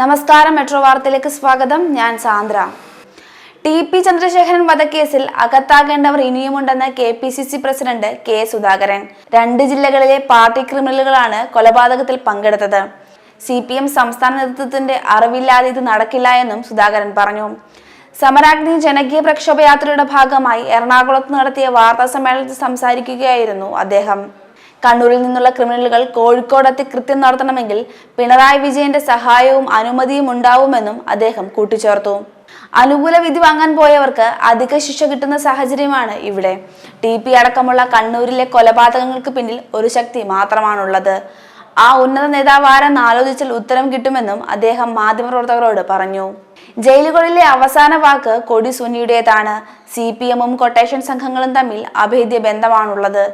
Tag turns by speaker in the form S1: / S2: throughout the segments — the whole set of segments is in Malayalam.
S1: നമസ്കാരം മെട്രോ വാർത്തയിലേക്ക് സ്വാഗതം ഞാൻ സാന്ദ്ര ടി പി ചന്ദ്രശേഖരൻ വധക്കേസിൽ അകത്താകേണ്ടവർ ഇനിയുമുണ്ടെന്ന് K P C C president K Sudhakaran രണ്ട് ജില്ലകളിലെ പാർട്ടി ക്രിമിനലുകളാണ് കൊലപാതകത്തിൽ പങ്കെടുത്തത് സി പി എം സംസ്ഥാന നേതൃത്വത്തിന്റെ അറിവില്ലാതെ ഇത് നടക്കില്ല എന്നും സുധാകരൻ പറഞ്ഞു സമരാഗ്നി ജനകീയ പ്രക്ഷോഭയാത്രയുടെ ഭാഗമായി എറണാകുളത്ത് നടത്തിയ വാർത്താ സമ്മേളനത്തിൽ സംസാരിക്കുകയായിരുന്നു അദ്ദേഹം കണ്ണൂരിൽ നിന്നുള്ള ക്രിമിനലുകൾ കോഴിക്കോടെത്തി കൃത്യം നടത്തണമെങ്കിൽ പിണറായി വിജയന്റെ സഹായവും അനുമതിയും ഉണ്ടാവുമെന്നും അദ്ദേഹം കൂട്ടിച്ചേർത്തു അനുകൂല വിധി വാങ്ങാൻ പോയവർക്ക് അധിക ശിക്ഷ കിട്ടുന്ന സാഹചര്യമാണ് ഇവിടെ ടി പി അടക്കമുള്ള കണ്ണൂരിലെ കൊലപാതകങ്ങൾക്ക് പിന്നിൽ ഒരു ശക്തി മാത്രമാണുള്ളത് ആ ഉന്നത നേതാവാരെന്ന് ആലോചിച്ചാൽ ഉത്തരം കിട്ടുമെന്നും അദ്ദേഹം മാധ്യമപ്രവർത്തകരോട് പറഞ്ഞു ജയിലുകളിലെ അവസാന വാക്ക് കൊടി സുനിയുടേതാണ് സി പി എമ്മും കൊട്ടേഷൻ സംഘങ്ങളും തമ്മിൽ അഭേദ്യ ബന്ധമാണുള്ളത്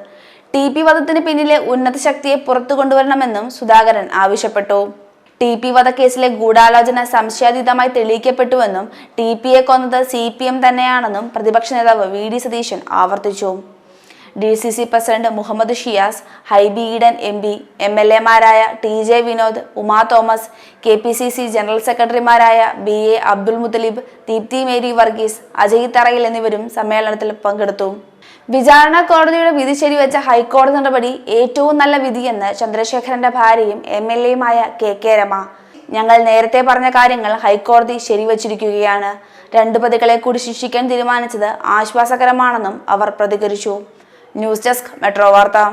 S1: ടി പി വധത്തിന് പിന്നിലെ ഉന്നത ശക്തിയെ പുറത്തു കൊണ്ടുവരണമെന്നും സുധാകരൻ ആവശ്യപ്പെട്ടു ടി പി വധക്കേസിലെ ഗൂഢാലോചന സംശയാതീതമായി തെളിയിക്കപ്പെട്ടുവെന്നും ടി എ കൊന്നത് സി പി എം തന്നെയാണെന്നും പ്രതിപക്ഷ നേതാവ് വി ഡി സതീശൻ ആവർത്തിച്ചു D C C president Muhammad Shiyas Hibi Eden M P M L എമാരായ T J Vinod Uma Thomas K P C C general സെക്രട്ടറിമാരായ ബി എ അബ്ദുൽ മുത്തലിബ് ദീപ്തി മേരി വർഗീസ് അജയ് തറയിൽ എന്നിവരും സമ്മേളനത്തിൽ പങ്കെടുത്തു വിചാരണ കോടതിയുടെ വിധി ശരിവെച്ച ഹൈക്കോടതി നടപടി ഏറ്റവും നല്ല വിധിയെന്ന് ചന്ദ്രശേഖരന്റെ ഭാര്യയും എം എൽ എയുമായ കെ കെ രമ ഞങ്ങൾ നേരത്തെ പറഞ്ഞ കാര്യങ്ങൾ ഹൈക്കോടതി ശരിവച്ചിരിക്കുകയാണ് രണ്ട് പ്രതികളെ കൂടി ശിക്ഷിക്കാൻ തീരുമാനിച്ചത് ആശ്വാസകരമാണെന്നും അവർ പ്രതികരിച്ചു ന്യൂസ് ഡെസ്ക് മെട്രോ വാർത്ത